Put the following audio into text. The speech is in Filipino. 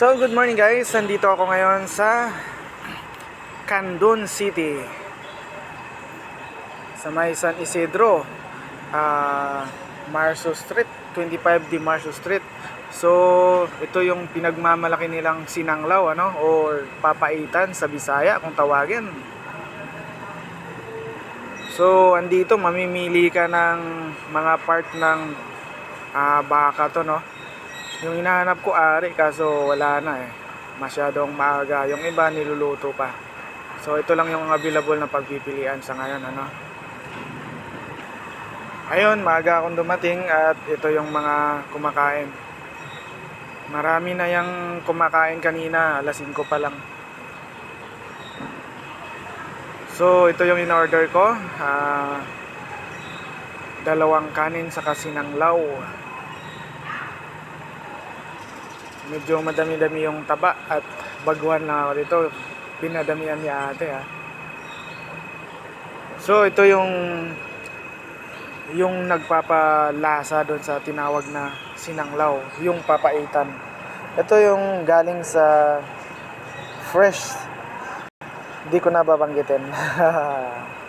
So, good morning guys. Nandito ako ngayon sa Candon City. Sa may San Isidro. ah Marso Street. 25 de Marso Street. So, ito yung pinagmamalaki nilang sinanglaw, ano? Or papaitan sa Bisaya, kung tawagin. So, andito, mamimili ka ng mga part ng ah, baka to, no? Yung hinahanap ko ari kaso wala na eh. Masyadong maaga. Yung iba niluluto pa. So ito lang yung available na pagpipilian sa ngayon ano. Ayun, maaga akong dumating at ito yung mga kumakain. Marami na yung kumakain kanina, alas 5 pa lang. So ito yung in-order ko. Ah, dalawang kanin sa kasinanglaw. Medyo madami-dami yung taba at baguhan na ako dito pinadamihan ni ate ha so ito yung yung nagpapalasa doon sa tinawag na sinanglaw yung papaitan. Ito yung galing sa fresh. Di ko na babanggitin